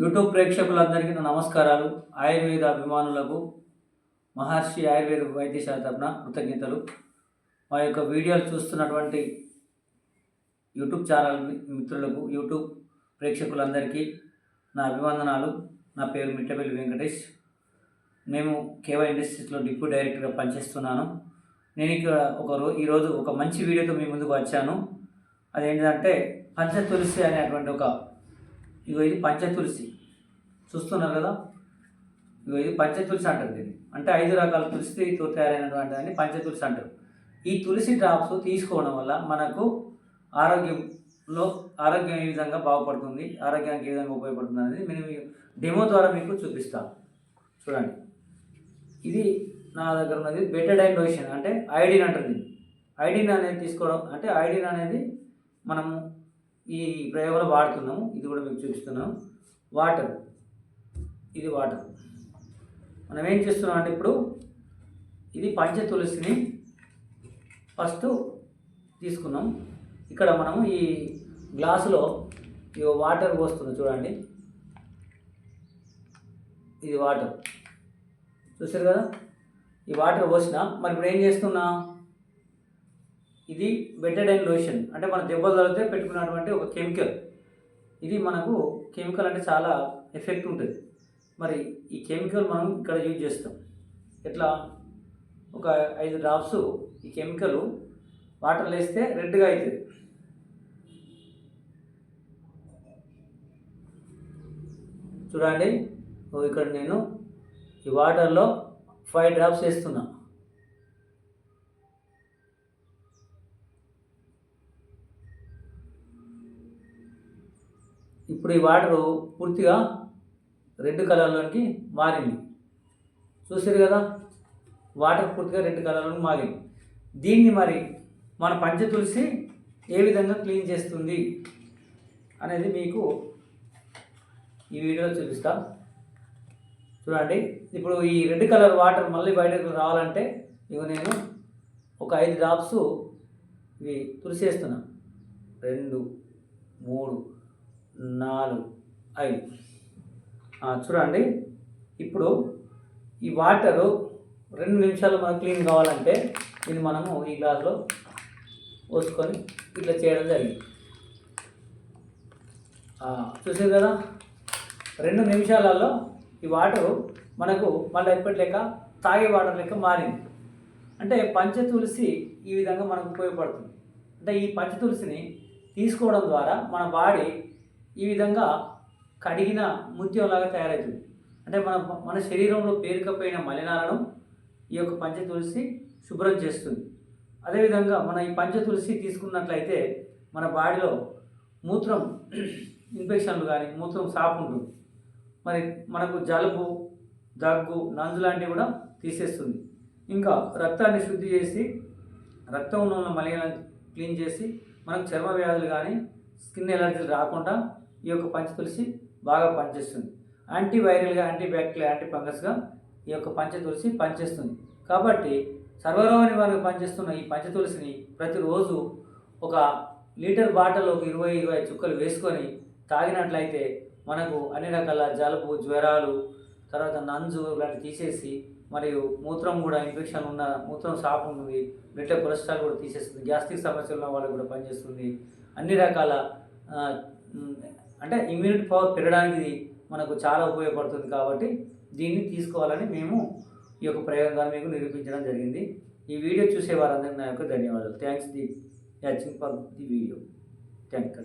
YouTube ప్రేక్షకులందరికీ నా నమస్కారాలు. ఆయుర్వేద అభిమానులకు మహర్షి ఆయుర్వేద వైద్యశాల తరపున కృతజ్ఞతలు. మా యొక్క వీడియోలు చూస్తున్నటువంటి యూట్యూబ్ ఛానల్ మిత్రులకు యూట్యూబ్ ప్రేక్షకులందరికీ నా అభివందనాలు నా పేరు మిట్టపల్లి వెంకటేష్. మేము కేవై ఇండస్ట్రీస్లో డిప్యూటీ డైరెక్టర్గా పనిచేస్తున్నాను. నేను ఇక్కడ ఒక రో ఈరోజు ఒక మంచి వీడియోతో మీ ముందుకు వచ్చాను. అదేంటంటే పంచ తులసి అనేటువంటి ఒక ఇగో ఇది పంచతులసి చూస్తున్నారు కదా? ఇగో ఇది పంచ తులసి అంటారు దీన్ని. అంటే ఐదు రకాల తులసితో తయారైనటువంటి దాన్ని పంచ తులసి అంటారు. ఈ తులసి డ్రాప్స్ తీసుకోవడం వల్ల మనకు ఆరోగ్యంలో ఆరోగ్యం ఏ విధంగా బాగుపడుతుంది ఆరోగ్యానికి ఏ విధంగా ఉపయోగపడుతుంది అనేది నేను డెమో ద్వారా మీకు చూపిస్తాను చూడండి. ఇది నా దగ్గర ఉన్నది బెటడైన్ లోషన్ అంటే ఐడిన్ అంటారు దీన్ని. ఐడిన్ అనేది తీసుకోవడం అంటే ఐడిన్ అనేది మనము ఈ ప్రయోగంలో వాడుతున్నాము. ఇది కూడా మీకు చూపిస్తున్నాం వాటర్ ఇది వాటర్ మనం ఏం చేస్తున్నాం అంటే ఇప్పుడు ఇది పంచ తులసిని ఫస్ట్ తీసుకున్నాం. ఇక్కడ మనము ఈ గ్లాసులో ఈ వాటర్ పోస్తుంది చూడండి. ఇది వాటర్ చూసారు కదా? ఈ వాటర్ పోసిన. మరి ఇప్పుడు ఏం చేస్తున్నా? ఇది బెటడైన్ లోషన్. అంటే మన దెబ్బలు తగిలితే పెట్టుకున్నటువంటి ఒక కెమికల్. ఇది మనకు కెమికల్ అంటే చాలా ఎఫెక్ట్ ఉంటుంది. మరి ఈ కెమికల్ మనం ఇక్కడ యూజ్ చేస్తాం. ఎట్లా? ఒక ఐదు డ్రాప్స్ ఈ కెమికల్ వాటర్లో వేస్తే రెడ్గా అవుతుంది చూడండి. ఇక్కడ నేను ఈ వాటర్లో ఫైవ్ డ్రాప్స్ వేస్తున్నా. ఇప్పుడు ఈ వాటరు పూర్తిగా రెడ్ కలర్లోకి మారింది. చూసారు కదా? వాటర్ పూర్తిగా రెడ్ కలర్లోకి మారింది. దీన్ని మరి మన పంచ తులసి ఏ విధంగా క్లీన్ చేస్తుంది అనేది మీకు ఈ వీడియోలో చూపిస్తా. చూడండి. ఇప్పుడు ఈ రెడ్ కలర్ వాటర్ మళ్ళీ బయటకు రావాలంటే ఇవి నేను ఒక ఐదు డ్రాప్స్ ఇవి తులసి రెండు మూడు నాలుగు ఐదు. చూడండి. ఇప్పుడు ఈ వాటరు రెండు నిమిషాలు మనకు క్లీన్ కావాలంటే దీన్ని మనము ఈ గ్లాస్లో పోసుకొని ఇట్లా చేయడం జరిగింది. చూసారు కదా? రెండు నిమిషాలలో ఈ వాటరు మనకు మళ్ళీ ఎప్పటి లెక్క తాగే వాటర్ లెక్క మారింది. అంటే పంచ తులసి ఈ విధంగా మనకు ఉపయోగపడుతుంది. అంటే ఈ పంచ తులసిని తీసుకోవడం ద్వారా మన బాడీ ఈ విధంగా కడిగిన ముత్యంలాగా తయారవుతుంది అంటే మన మన శరీరంలో పేరుకపోయిన మలినాలను ఈ యొక్క పంచ తులసి శుభ్రం చేస్తుంది. అదేవిధంగా మన ఈ పంచ తులసి తీసుకున్నట్లయితే మన బాడీలో మూత్రం ఇన్ఫెక్షన్లు కానీ మూత్రం సాఫ్ ఉంటుంది. మరి మనకు జలుబు దగ్గు నంజు లాంటివి కూడా తీసేస్తుంది. ఇంకా రక్తాన్ని శుద్ధి చేసి రక్తంలో ఉన్న మలినాలను క్లీన్ చేసి మనకు చర్మ వ్యాధులు కానీ స్కిన్ ఎలర్జీలు రాకుండా ఈ యొక్క పంచ తులసి బాగా పనిచేస్తుంది. యాంటీవైరల్గా యాంటీ యాంటీఫంగస్గా యాంటీ ఫంగస్గా ఈ యొక్క పంచ తులసి పనిచేస్తుంది. కాబట్టి సర్వరోగ నివారణకు పనిచేస్తున్న ఈ పంచ తులసిని ప్రతిరోజు ఒక లీటర్ బాటిల్ ఒక ఇరవై ఇరవై చుక్కలు వేసుకొని తాగినట్లయితే మనకు అన్ని రకాల జలుబు జ్వరాలు తర్వాత నంజు ఇలాంటివి తీసేసి మరియు మూత్రం కూడా ఇన్ఫెక్షన్ ఉన్న మూత్రం సాఫ్ ఉంటుంది బ్లడ్ కొలెస్ట్రాల్ కూడా తీసేస్తుంది గ్యాస్ట్రిక్ సమస్యలు ఉన్న వాళ్ళకి కూడా పనిచేస్తుంది. అన్ని రకాల అంటే ఇమ్యూనిటీ పవర్ పెరగడానికి ఇది మనకు చాలా ఉపయోగపడుతుంది కాబట్టి దీన్ని తీసుకోవాలని మేము ఈ యొక్క ప్రయోగాన్ని మీకు నిరూపించడం జరిగింది. ఈ వీడియో చూసే వారందరికీ నా యొక్క ధన్యవాదాలు. Thanks the watching for the video thank you